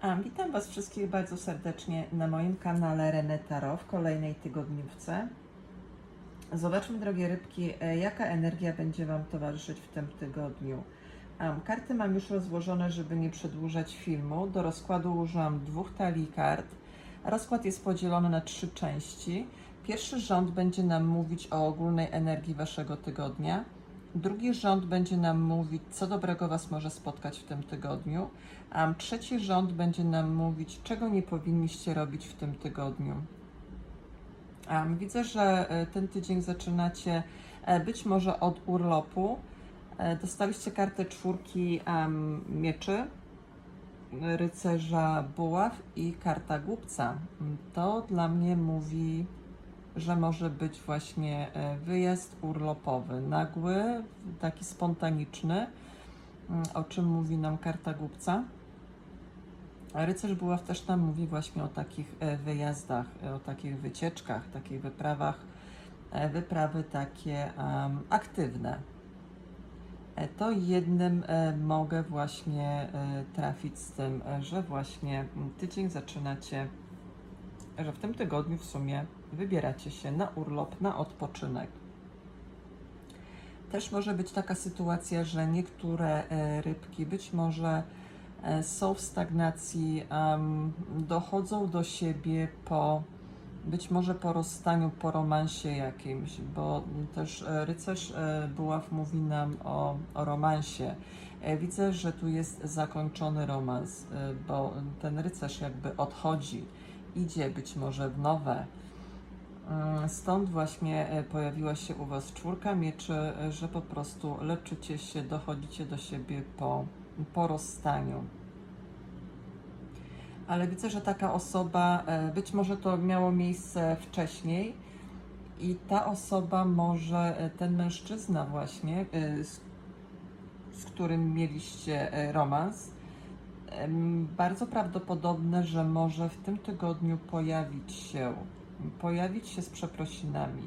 A, witam Was wszystkich bardzo serdecznie na moim kanale René Tarot w kolejnej tygodniówce. Zobaczmy, drogie rybki, e, jaka energia będzie Wam towarzyszyć w tym tygodniu. Um, karty mam już rozłożone, żeby nie przedłużać filmu. Do rozkładu użyłam dwóch talii kart. Rozkład jest podzielony na trzy części. Pierwszy rząd będzie nam mówić o ogólnej energii Waszego tygodnia. Drugi rząd będzie nam mówić, co dobrego Was może spotkać w tym tygodniu. A trzeci rząd będzie nam mówić, czego nie powinniście robić w tym tygodniu. Widzę, że e, ten tydzień zaczynacie e, być może od urlopu. E, Dostaliście kartę czwórki mieczy, rycerza buław i karta głupca. To dla mnie mówi, że może być właśnie e, wyjazd urlopowy, nagły, taki spontaniczny, mm, o czym mówi nam karta głupca. Rycerz buław też nam mówi właśnie o takich e, wyjazdach, e, o takich wycieczkach, takich wyprawach, wyprawy takie em, aktywne. To jednym mogę właśnie trafić z tym, że właśnie tydzień zaczynacie, że w tym tygodniu w sumie wybieracie się na urlop, na odpoczynek. Też może być taka sytuacja, że niektóre e, rybki być może e, są w stagnacji, dochodzą do siebie po być może po rozstaniu, po romansie jakimś, bo też e, rycerz Buław mówi nam o, o romansie. Widzę, że tu jest zakończony romans, bo ten rycerz jakby odchodzi, idzie być może w nowe. Mm, Stąd właśnie e, pojawiła się u Was czwórka mieczy, e, że po prostu leczycie się, dochodzicie do siebie po, po rozstaniu. Ale widzę, że taka osoba, e, być może to miało miejsce wcześniej i ta osoba może, ten mężczyzna właśnie, z, z którym mieliście romans, bardzo prawdopodobne, że może w tym tygodniu pojawić się, pojawić się z przeprosinami,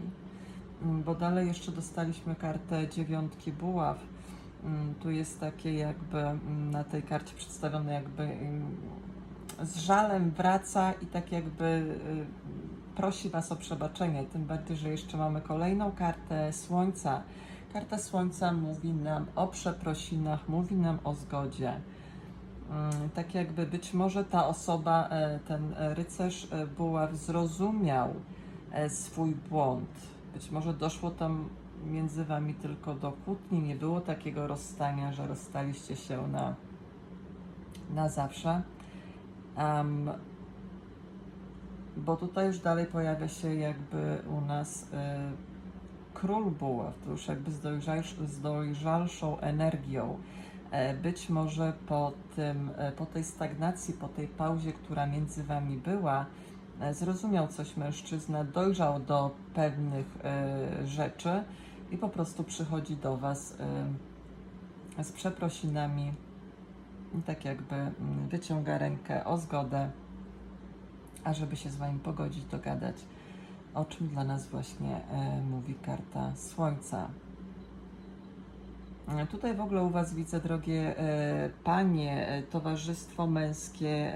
Mm, bo dalej jeszcze dostaliśmy kartę dziewiątki buław. Mm, Tu jest takie jakby mm, na tej karcie przedstawione jakby z żalem wraca i tak jakby y, prosi Was o przebaczenie. Tym bardziej, że jeszcze mamy kolejną kartę Słońca. Karta Słońca mówi nam o przeprosinach, mówi nam o zgodzie. Mm, Tak jakby być może ta osoba, e, ten e, rycerz e, buław zrozumiał e, swój błąd. Być może doszło tam między Wami tylko do kłótni, nie było takiego rozstania, że rozstaliście się na, na zawsze. Em, bo tutaj już dalej pojawia się jakby u nas y, król buław, to już jakby z, z dojrzalszą energią. E, być może po, tym, e, po tej stagnacji, po tej pauzie, która między wami była, e, zrozumiał coś mężczyzna, dojrzał do pewnych rzeczy i po prostu przychodzi do was z przeprosinami tak jakby mm, wyciąga rękę o zgodę, ażeby się z Wami pogodzić, dogadać, o czym dla nas właśnie mówi karta Słońca. E, Tutaj w ogóle u Was widzę, drogie e, panie, e, towarzystwo męskie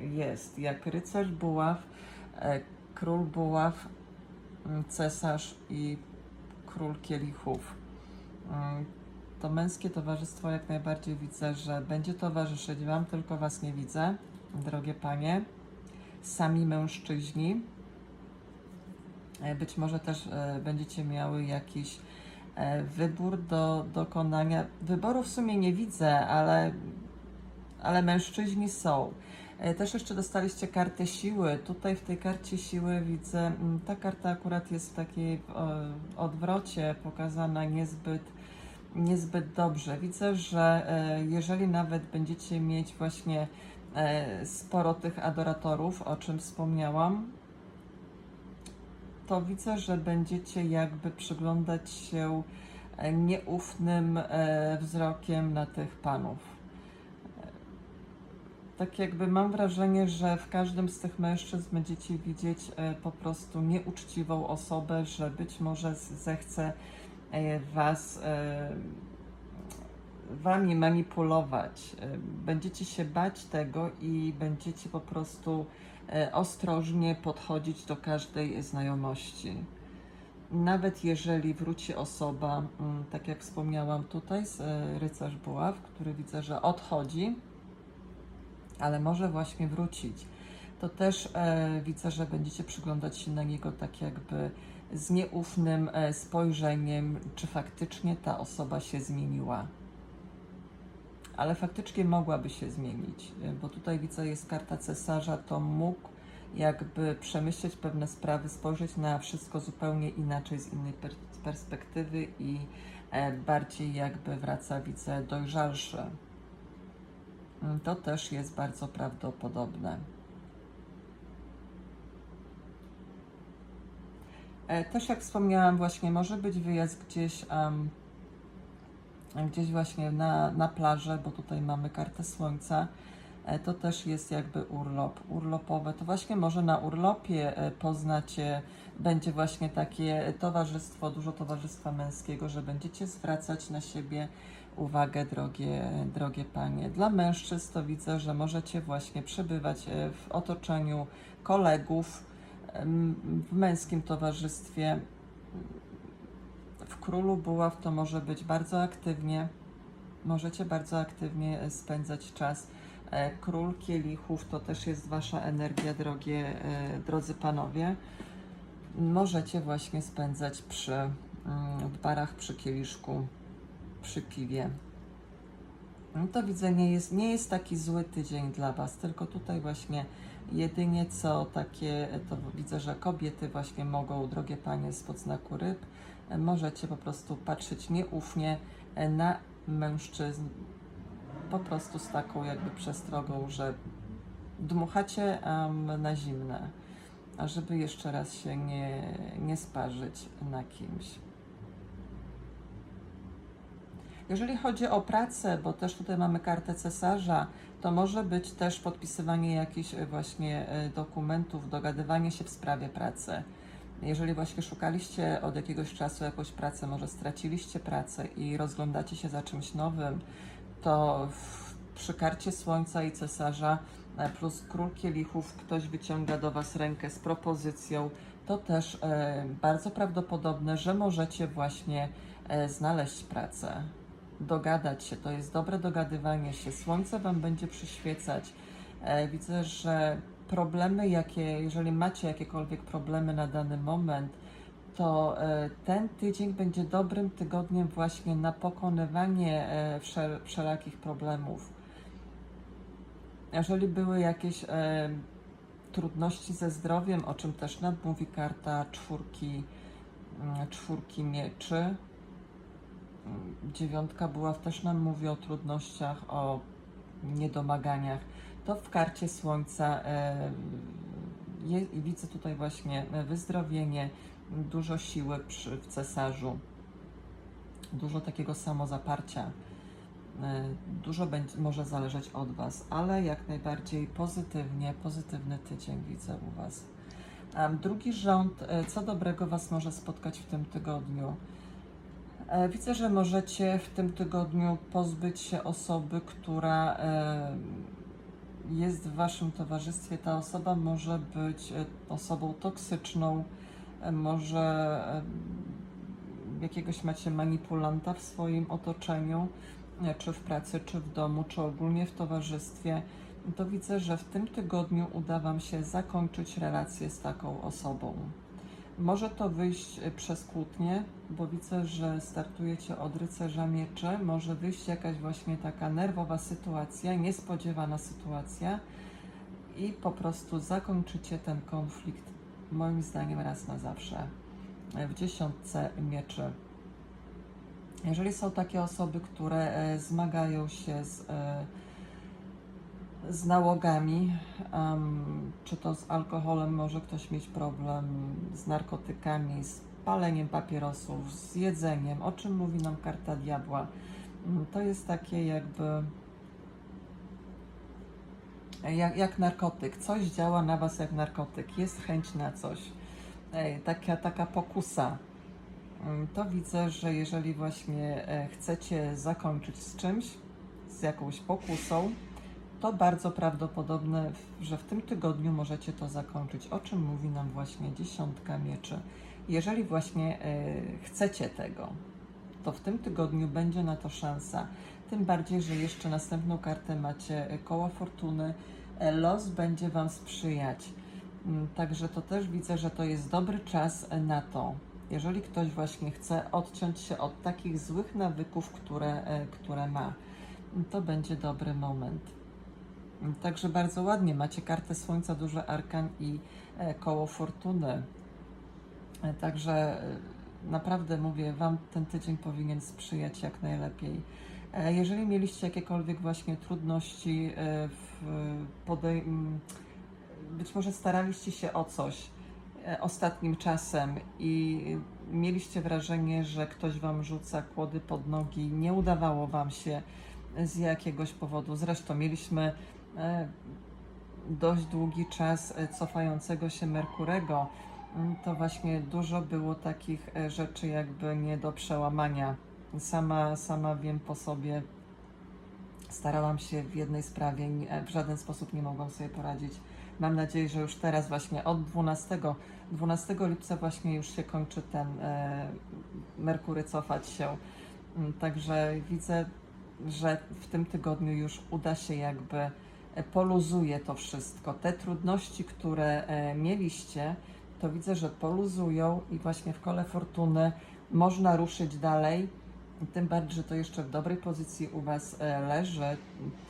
jest, jak rycerz buław, król buław, cesarz i król kielichów. To męskie towarzystwo jak najbardziej widzę, że będzie towarzyszyć Wam, tylko Was nie widzę, drogie panie. Sami mężczyźni. Być może też będziecie miały jakiś wybór do dokonania. Wyboru w sumie nie widzę, ale, ale mężczyźni są. E, Też jeszcze dostaliście kartę siły. Tutaj w tej karcie siły widzę, mm, ta karta akurat jest w takiej e, odwrocie pokazana niezbyt niezbyt dobrze. Widzę, że e, jeżeli nawet będziecie mieć właśnie e, sporo tych adoratorów, o czym wspomniałam, to widzę, że będziecie jakby przyglądać się e, nieufnym e, wzrokiem na tych panów. E, Tak jakby mam wrażenie, że w każdym z tych mężczyzn będziecie widzieć po prostu nieuczciwą osobę, że być może zechce was wami manipulować. Będziecie się bać tego i będziecie po prostu ostrożnie podchodzić do każdej znajomości. Nawet jeżeli wróci osoba, mm, tak jak wspomniałam tutaj, z e, rycerz buław, który widzę, że odchodzi, ale może właśnie wrócić, to też e, widzę, że będziecie przyglądać się na niego tak jakby z nieufnym e, spojrzeniem, czy faktycznie ta osoba się zmieniła. Ale faktycznie mogłaby się zmienić, e, bo tutaj widzę, jest karta cesarza, to mógł jakby przemyśleć pewne sprawy, spojrzeć na wszystko zupełnie inaczej, z innej per perspektywy i e, bardziej jakby wraca, widzę, dojrzalszy. Mm, To też jest bardzo prawdopodobne. E, Też jak wspomniałam, właśnie może być wyjazd gdzieś, em, gdzieś właśnie na, na plażę, bo tutaj mamy kartę słońca. E, To też jest jakby urlop, urlopowe. To właśnie może na urlopie e, poznacie, będzie właśnie takie towarzystwo, dużo towarzystwa męskiego, że będziecie zwracać na siebie uwagę, drogie, drogie panie. Dla mężczyzn to widzę, że możecie właśnie przebywać e, w otoczeniu kolegów, w męskim towarzystwie. W królu buław to może być bardzo aktywnie. Możecie bardzo aktywnie e, spędzać czas. E, Król kielichów to też jest wasza energia, drogie, e, drodzy panowie. Możecie właśnie spędzać przy mm, w barach, przy kieliszku, przy piwie. No to widzę, nie jest, nie jest taki zły tydzień dla Was, tylko tutaj właśnie jedynie co takie, to widzę, że kobiety właśnie mogą, drogie panie z podznaku ryb, możecie po prostu patrzeć nieufnie e, na mężczyzn, po prostu z taką jakby przestrogą, że dmuchacie em, na zimne, żeby jeszcze raz się nie, nie sparzyć na kimś. Jeżeli chodzi o pracę, bo też tutaj mamy kartę cesarza, to może być też podpisywanie jakichś e, właśnie e, dokumentów, dogadywanie się w sprawie pracy. Jeżeli właśnie szukaliście od jakiegoś czasu jakąś pracę, może straciliście pracę i rozglądacie się za czymś nowym, to w, przy karcie Słońca i Cesarza e, plus Król Kielichów ktoś wyciąga do Was rękę z propozycją, to też e, bardzo prawdopodobne, że możecie właśnie e, znaleźć pracę dogadać się. To jest dobre dogadywanie się. Słońce Wam będzie przyświecać. E, widzę, że problemy, jakie, jeżeli macie jakiekolwiek problemy na dany moment, to e, ten tydzień będzie dobrym tygodniem właśnie na pokonywanie e, wszel wszelakich problemów. Jeżeli były jakieś e, trudności ze zdrowiem, o czym też nam mówi karta czwórki, mm, czwórki mieczy, mm, dziewiątka była też nam mówi o trudnościach, o niedomaganiach, to w karcie słońca e, je, widzę tutaj właśnie wyzdrowienie, dużo siły przy, w cesarzu, dużo takiego samozaparcia. E, Dużo będzie, może zależeć od Was, ale jak najbardziej pozytywnie, pozytywny tydzień widzę u Was. Drugi rząd, e, co dobrego Was może spotkać w tym tygodniu? E, Widzę, że możecie w tym tygodniu pozbyć się osoby, która e, jest w Waszym towarzystwie. Ta osoba może być e, osobą toksyczną, e, może e, jakiegoś macie manipulanta w swoim otoczeniu, czy w pracy, czy w domu, czy ogólnie w towarzystwie. To widzę, że w tym tygodniu uda Wam się zakończyć relację z taką osobą. Może to wyjść e, przez kłótnię, bo widzę, że startujecie od rycerza mieczy. Może wyjść jakaś właśnie taka nerwowa sytuacja, niespodziewana sytuacja i po prostu zakończycie ten konflikt, moim zdaniem, raz na zawsze. E, W dziesiątce mieczy. Jeżeli są takie osoby, które e, zmagają się z, z nałogami, em, czy to z alkoholem może ktoś mieć problem, z narkotykami, z paleniem papierosów, z jedzeniem, o czym mówi nam karta diabła. Mm, To jest takie jakby jak, jak narkotyk. Coś działa na Was jak narkotyk. Jest chęć na coś. Ej, taka, taka pokusa. mm, to widzę, że jeżeli właśnie e, chcecie zakończyć z czymś, z jakąś pokusą, to bardzo prawdopodobne, że w tym tygodniu możecie to zakończyć. O czym mówi nam właśnie dziesiątka mieczy. Jeżeli właśnie e, chcecie tego, to w tym tygodniu będzie na to szansa. Tym bardziej, że jeszcze następną kartę macie e, koło fortuny. E, Los będzie Wam sprzyjać. Mm, Także to też widzę, że to jest dobry czas na to. Jeżeli ktoś właśnie chce odciąć się od takich złych nawyków, które, które ma, to będzie dobry moment. Także bardzo ładnie macie kartę Słońca, duży arkan i e, koło fortuny. E, Także e, naprawdę mówię, Wam ten tydzień powinien sprzyjać jak najlepiej. Jeżeli mieliście jakiekolwiek właśnie trudności w być może staraliście się o coś ostatnim czasem i mieliście wrażenie, że ktoś Wam rzuca kłody pod nogi, nie udawało Wam się z jakiegoś powodu. Zresztą mieliśmy dość długi czas e, cofającego się Merkurego. Mm, To właśnie dużo było takich e, rzeczy jakby nie do przełamania. Sama, sama wiem po sobie, starałam się w jednej sprawie, w żaden sposób nie mogłam sobie poradzić. Mam nadzieję, że już teraz właśnie od 12, 12 lipca właśnie już się kończy ten e, Merkury cofać się. Mm, Także widzę, że w tym tygodniu już uda się jakby e, poluzuje to wszystko. Te trudności, które e, mieliście, to widzę, że poluzują i właśnie w kole fortuny można ruszyć dalej. Tym bardziej, że to jeszcze w dobrej pozycji u Was e, leży,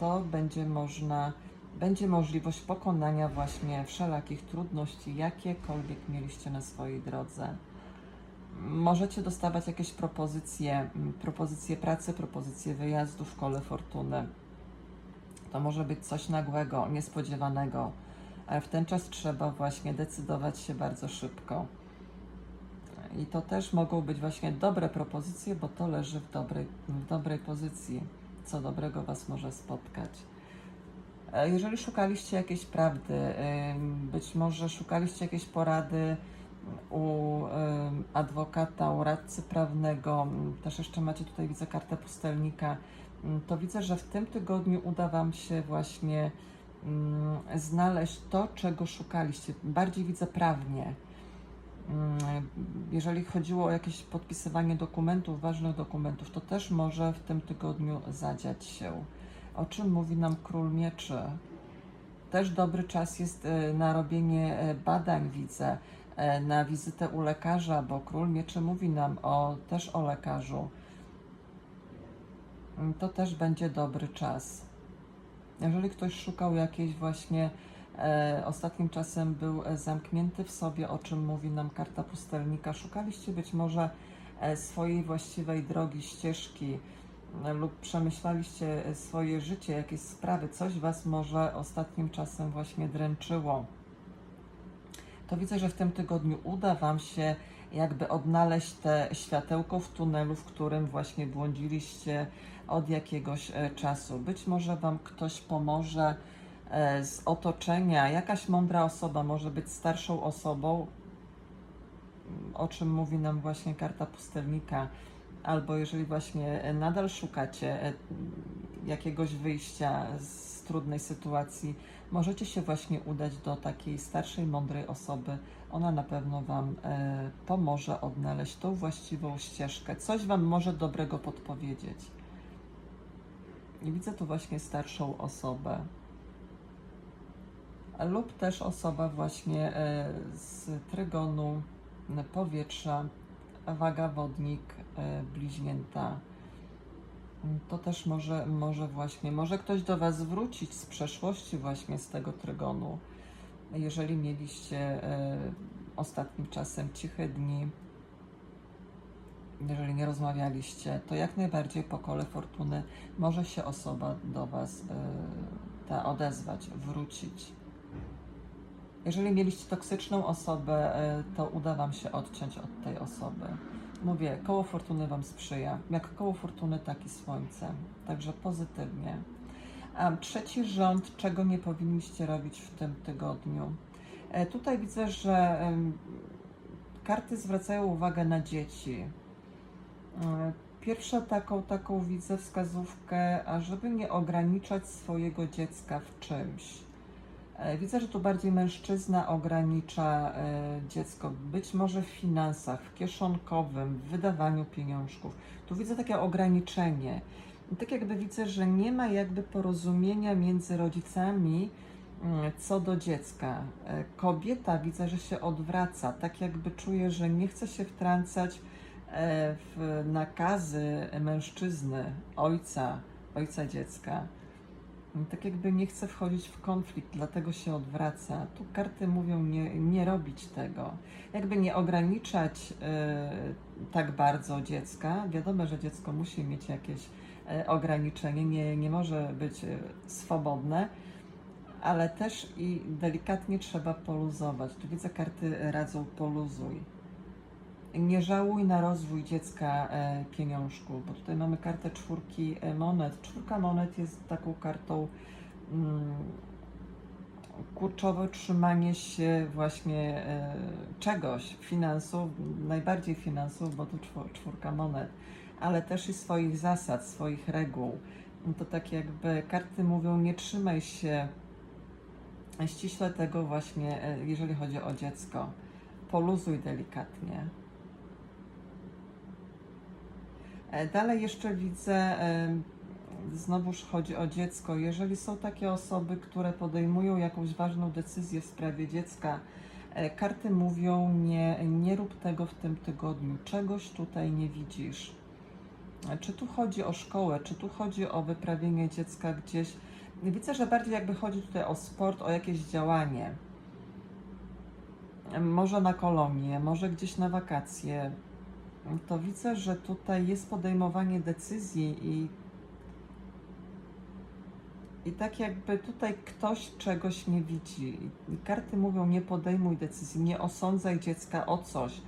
to będzie można, będzie możliwość pokonania właśnie wszelakich trudności, jakiekolwiek mieliście na swojej drodze. Możecie dostawać jakieś propozycje, propozycje pracy, propozycje wyjazdu w kole fortuny. To może być coś nagłego, niespodziewanego. W ten czas trzeba właśnie decydować się bardzo szybko. I to też mogą być właśnie dobre propozycje, bo to leży w dobrej, w dobrej pozycji, co dobrego Was może spotkać. E, Jeżeli szukaliście jakiejś prawdy, być może szukaliście jakiejś porady u adwokata, u radcy prawnego, też jeszcze macie tutaj, widzę kartę pustelnika, to widzę, że w tym tygodniu uda Wam się właśnie znaleźć to, czego szukaliście. Bardziej widzę prawnie. Jeżeli chodziło o jakieś podpisywanie dokumentów, ważnych dokumentów, to też może w tym tygodniu zadziać się. O czym mówi nam król mieczy? Też dobry czas jest e, na robienie e, badań, widzę, na wizytę u lekarza, bo król mieczy mówi nam o, też o lekarzu. Mm, To też będzie dobry czas. Jeżeli ktoś szukał jakiejś właśnie e, ostatnim czasem był e, zamknięty w sobie, o czym mówi nam karta pustelnika, szukaliście być może e, swojej właściwej drogi, ścieżki e, lub przemyślaliście e, swoje życie, jakieś sprawy, coś Was może ostatnim czasem właśnie dręczyło. To widzę, że w tym tygodniu uda Wam się jakby odnaleźć te światełko w tunelu, w którym właśnie błądziliście od jakiegoś e, czasu. Być może Wam ktoś pomoże e, z otoczenia, jakaś mądra osoba, może być starszą osobą, o czym mówi nam właśnie karta pustelnika, albo jeżeli właśnie e, nadal szukacie jakiegoś wyjścia z trudnej sytuacji, możecie się właśnie udać do takiej starszej, mądrej osoby. Ona na pewno Wam e, pomoże odnaleźć tą właściwą ścieżkę. Coś Wam może dobrego podpowiedzieć. I widzę tu właśnie starszą osobę. Lub też osoba właśnie e, z trygonu powietrza, waga wodnik, e, bliźnięta. To też może, może właśnie, może ktoś do Was wrócić z przeszłości właśnie z tego trygonu. Jeżeli mieliście e, ostatnim czasem ciche dni, jeżeli nie rozmawialiście, to jak najbardziej po kole fortuny może się osoba do Was e, ta odezwać, wrócić. Jeżeli mieliście toksyczną osobę, e, to uda Wam się odciąć od tej osoby. Mówię, koło fortuny Wam sprzyja. Jak koło fortuny, tak i słońce. Także pozytywnie. A trzeci rząd, czego nie powinniście robić w tym tygodniu. E, Tutaj widzę, że karty zwracają uwagę na dzieci. E, Pierwsza taką, taką widzę wskazówkę, ażeby nie ograniczać swojego dziecka w czymś. E, Widzę, że tu bardziej mężczyzna ogranicza e, dziecko, być może w finansach, w kieszonkowym, w wydawaniu pieniążków. Tu widzę takie ograniczenie. Tak jakby widzę, że nie ma jakby porozumienia między rodzicami mm, co do dziecka. E, Kobieta widzę, że się odwraca, tak jakby czuje, że nie chce się wtrącać w nakazy mężczyzny, ojca, ojca dziecka. Tak jakby nie chce wchodzić w konflikt, dlatego się odwraca. Tu karty mówią nie, nie robić tego. Jakby nie ograniczać e, tak bardzo dziecka. Wiadomo, że dziecko musi mieć jakieś e, ograniczenie, nie, nie może być e, swobodne, ale też i delikatnie trzeba poluzować. Tu widzę karty radzą poluzuj. Nie żałuj na rozwój dziecka e, pieniążku, bo tutaj mamy kartę czwórki e, monet. Czwórka monet jest taką kartą mm, trzymanie się właśnie e, czegoś, finansów, najbardziej finansów, bo to czwór- czwórka monet, ale też i swoich zasad, swoich reguł. To tak jakby karty mówią, nie trzymaj się ściśle tego właśnie, jeżeli chodzi o dziecko. Poluzuj delikatnie. E, Dalej jeszcze widzę, znowuż chodzi o dziecko. Jeżeli są takie osoby, które podejmują jakąś ważną decyzję w sprawie dziecka, e, karty mówią, nie, nie rób tego w tym tygodniu, czegoś tutaj nie widzisz. E, Czy tu chodzi o szkołę, czy tu chodzi o wyprawienie dziecka gdzieś? Widzę, że bardziej jakby chodzi tutaj o sport, o jakieś działanie. E, Może na kolonię, może gdzieś na wakacje, to widzę, że tutaj jest podejmowanie decyzji i, i tak jakby tutaj ktoś czegoś nie widzi. I karty mówią, nie podejmuj decyzji, nie osądzaj dziecka o coś.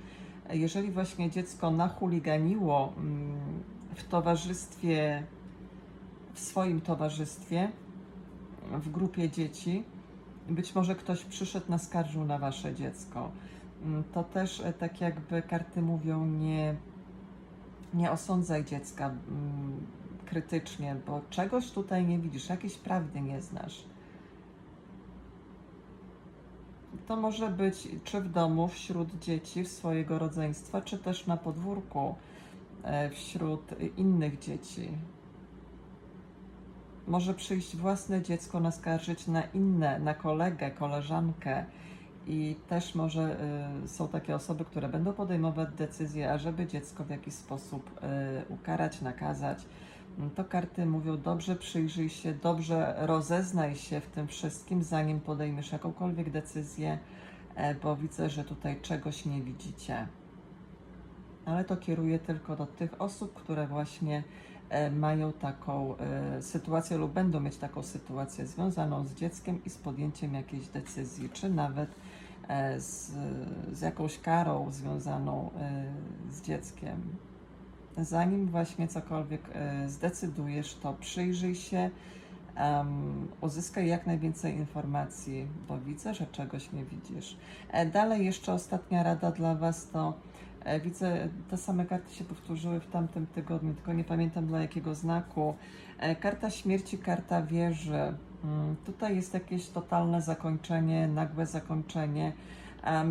Jeżeli właśnie dziecko nachuliganiło mm, w towarzystwie, w swoim towarzystwie, w grupie dzieci, być może ktoś przyszedł, naskarżył na wasze dziecko to też e, tak jakby karty mówią, nie, nie osądzaj dziecka mm, krytycznie, bo czegoś tutaj nie widzisz, jakiejś prawdy nie znasz. To może być czy w domu, wśród dzieci, w swojego rodzeństwa, czy też na podwórku, e, wśród innych dzieci. Może przyjść własne dziecko, naskarżyć na inne, na kolegę, koleżankę, i też może y, są takie osoby, które będą podejmować decyzje, ażeby dziecko w jakiś sposób y, ukarać, nakazać. Mm, To karty mówią, dobrze przyjrzyj się, dobrze rozeznaj się w tym wszystkim, zanim podejmiesz jakąkolwiek decyzję, e, bo widzę, że tutaj czegoś nie widzicie. Ale to kieruję tylko do tych osób, które właśnie mają taką e, sytuację lub będą mieć taką sytuację związaną z dzieckiem i z podjęciem jakiejś decyzji, czy nawet e, z, z jakąś karą związaną e, z dzieckiem. Zanim właśnie cokolwiek e, zdecydujesz, to przyjrzyj się, em, uzyskaj jak najwięcej informacji, bo widzę, że czegoś nie widzisz. E, Dalej jeszcze ostatnia rada dla Was to e, widzę, te same karty się powtórzyły w tamtym tygodniu, tylko nie pamiętam dla jakiego znaku. E, Karta śmierci, karta wieży. Mm, Tutaj jest jakieś totalne zakończenie, nagłe zakończenie.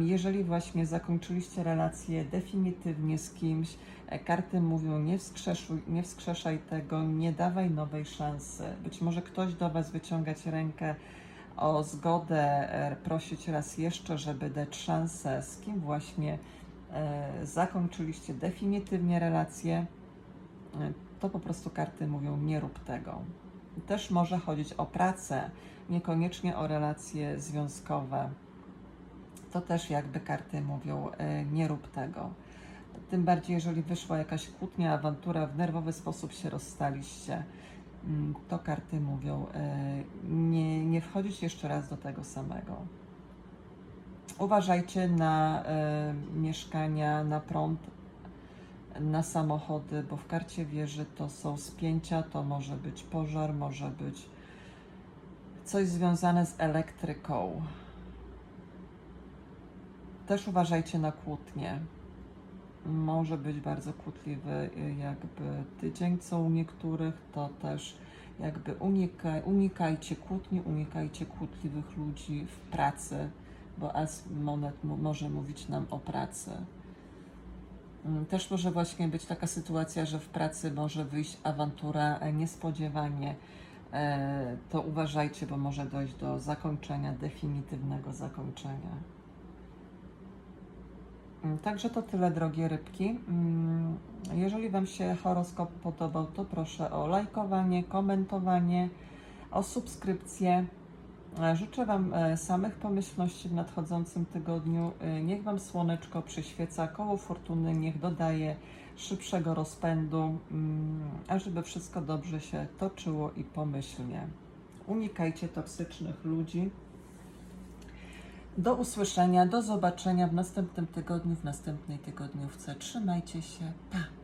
Jeżeli właśnie zakończyliście relację definitywnie z kimś, e, karty mówią nie, nie wskrzeszaj tego, nie dawaj nowej szansy. Być może ktoś do Was wyciągać rękę o zgodę, e, prosić raz jeszcze, żeby dać szansę, z kim właśnie e, zakończyliście definitywnie relację, e, to po prostu karty mówią nie rób tego. Też może chodzić o pracę, niekoniecznie o relacje związkowe. To też jakby karty mówią e, nie rób tego. Tym bardziej, jeżeli wyszła jakaś kłótnia, awantura, w nerwowy sposób się rozstaliście, mm, to karty mówią e, nie, nie wchodzić jeszcze raz do tego samego. Uważajcie na e, mieszkania, na prąd, na samochody, bo w karcie wieży to są spięcia, to może być pożar, może być coś związane z elektryką. Też uważajcie na kłótnie. może być bardzo kłótliwy, y, jakby tydzień, co u niektórych, to też jakby unika, unikajcie kłótni, unikajcie kłótliwych ludzi w pracy, bo as monet może mówić nam o pracy. Mm, Też może właśnie być taka sytuacja, że w pracy może wyjść awantura e, niespodziewanie. E, To uważajcie, bo może dojść do zakończenia, definitywnego zakończenia. Mm, Także to tyle, drogie rybki. Mm, Jeżeli Wam się horoskop podobał, to proszę o lajkowanie, komentowanie, o subskrypcję. E, Życzę Wam e, samych pomyślności w nadchodzącym tygodniu. E, Niech Wam słoneczko przyświeca, koło fortuny niech dodaje szybszego rozpędu, mm, a żeby wszystko dobrze się toczyło i pomyślnie. Unikajcie toksycznych ludzi. Do usłyszenia, do zobaczenia w następnym tygodniu, w następnej tygodniówce. Trzymajcie się. Pa!